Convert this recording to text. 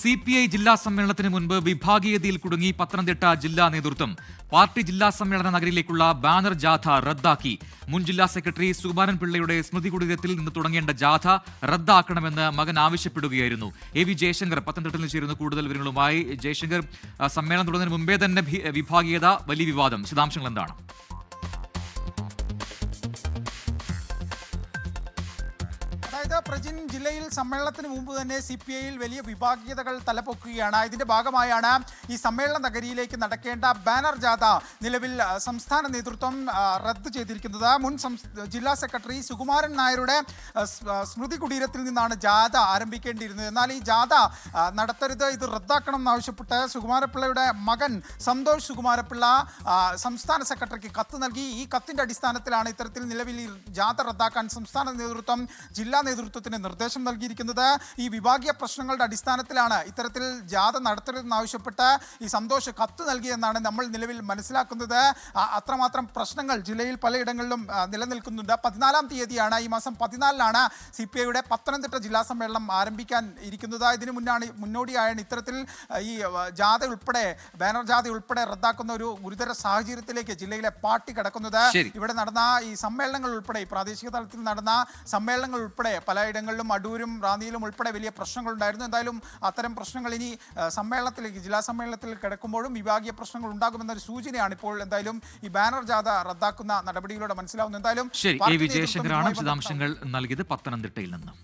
C P I ജില്ലാ സമ്മേളനത്തിന് മുൻപ് വിഭാഗീയതയിൽ കുടുങ്ങി പത്തനംതിട്ട ജില്ലാ നേതൃത്വം പാർട്ടി ജില്ലാ സമ്മേളന നഗരിയിലേക്കുള്ള ബാനർ ജാഥ റദ്ദാക്കി. മുൻ ജില്ലാ സെക്രട്ടറി സുകുമാരൻ പിള്ളയുടെ സ്മൃതി കുടീരത്തിൽ നിന്ന് തുടങ്ങേണ്ട ജാഥ റദ്ദാക്കണമെന്ന് മകൻ ആവശ്യപ്പെടുകയായിരുന്നു. എ വി ജയശങ്കർ പത്തനംതിട്ടയിൽ നിന്ന് ചേരുന്ന കൂടുതൽ വിവരങ്ങളുമായി ജയശങ്കർ. സമ്മേളനം തുടങ്ങുന്നതിന് മുമ്പേ തന്നെ വിഭാഗീയത വലിയ വിവാദം. വിശദാംശങ്ങൾ എന്താണ്? അതായത് പ്രജിൻ ജില്ലയിൽ സമ്മേളനത്തിന് മുമ്പ് തന്നെ സി പി ഐയിൽ വലിയ വിഭാഗീയതകൾ തലപ്പൊക്കുകയാണ് ഇതിന്റെ ഭാഗമായാണ് ഈ സമ്മേളന നഗരിയിലേക്ക് നടക്കേണ്ട ബാനർ ജാഥ നിലവിൽ സംസ്ഥാന നേതൃത്വം റദ്ദ് ചെയ്തിരിക്കുന്നത്. മുൻ ജില്ലാ സെക്രട്ടറി സുകുമാരൻ നായരുടെ സ്മൃതി കുടീരത്തിൽ നിന്നാണ് ജാഥ ആരംഭിക്കേണ്ടിയിരുന്നത്. എന്നാൽ ഈ ജാഥ നടത്തരുത് ഇത് റദ്ദാക്കണം എന്നാവശ്യപ്പെട്ട് സുകുമാരപ്പിള്ളയുടെ മകൻ സന്തോഷ് സുകുമാരപ്പിള്ള സംസ്ഥാന സെക്രട്ടറിക്ക് കത്ത് നൽകി. ഈ കത്തിന്റെ അടിസ്ഥാനത്തിലാണ് ഇത്തരത്തിൽ നിലവിൽ ജാഥ റദ്ദാക്കാൻ സംസ്ഥാന നേതൃത്വം ജില്ലാ നേതൃത്വത്തിന് നിർദ്ദേശം നൽകിയിരിക്കുന്നത് ഈ വിഭാഗീയ പ്രശ്നങ്ങളുടെ അടിസ്ഥാനത്തിലാണ്. ഇത്തരത്തിൽ ജാഥ നടത്തരുതെന്നാവശ്യപ്പെട്ട് ഈ സന്തോഷ് കത്ത് നൽകിയെന്നാണ് നമ്മൾ നിലവിൽ മനസ്സിലാക്കുന്നത്. അത്രമാത്രം പ്രശ്നങ്ങൾ ജില്ലയിൽ പലയിടങ്ങളിലും നിലനിൽക്കുന്നുണ്ട്. പതിനാലാം തീയതിയാണ് ഈ മാസം പതിനാലിനാണ് സി പി ഐയുടെ പത്തനംതിട്ട ജില്ലാ സമ്മേളനം ആരംഭിക്കാൻ ഇരിക്കുന്നത്. ഇതിനു മുന്നാണ് മുന്നോടിയായാണ് ഇത്തരത്തിൽ ഈ ജാഥ ഉൾപ്പെടെ ബാനർ ജാഥ ഉൾപ്പെടെ റദ്ദാക്കുന്ന ഒരു ഗുരുതര സാഹചര്യത്തിലേക്ക് ജില്ലയിലെ പാർട്ടി കിടക്കുന്നത്. ഇവിടെ നടന്ന ഈ സമ്മേളനങ്ങൾ ഉൾപ്പെടെ ഈ പ്രാദേശിക തലത്തിൽ നടന്ന സമ്മേളനങ്ങൾ ഉൾപ്പെടെ പലയിടങ്ങളിലും അടൂരും റാന്നിയിലും ഉൾപ്പെടെ വലിയ പ്രശ്നങ്ങളുണ്ടായിരുന്നു. എന്തായാലും അത്തരം പ്രശ്നങ്ങൾ ഇനി സമ്മേളനത്തിലേക്ക് ജില്ലാ സമ്മേളനത്തിൽ കിടക്കുമ്പോഴും വിഭാഗീയ പ്രശ്നങ്ങൾ ഉണ്ടാകുമെന്നൊരു സൂചനയാണ് ഇപ്പോൾ എന്തായാലും ഈ ബാനർ ജാഥ റദ്ദാക്കുന്ന നടപടിയിലൂടെ മനസ്സിലാവുന്നു എന്തായാലും ശരി വിജയശങ്കറാണ് വിശദാംശങ്ങൾ നൽകിയത് പത്തനംതിട്ടയിൽ നിന്ന്.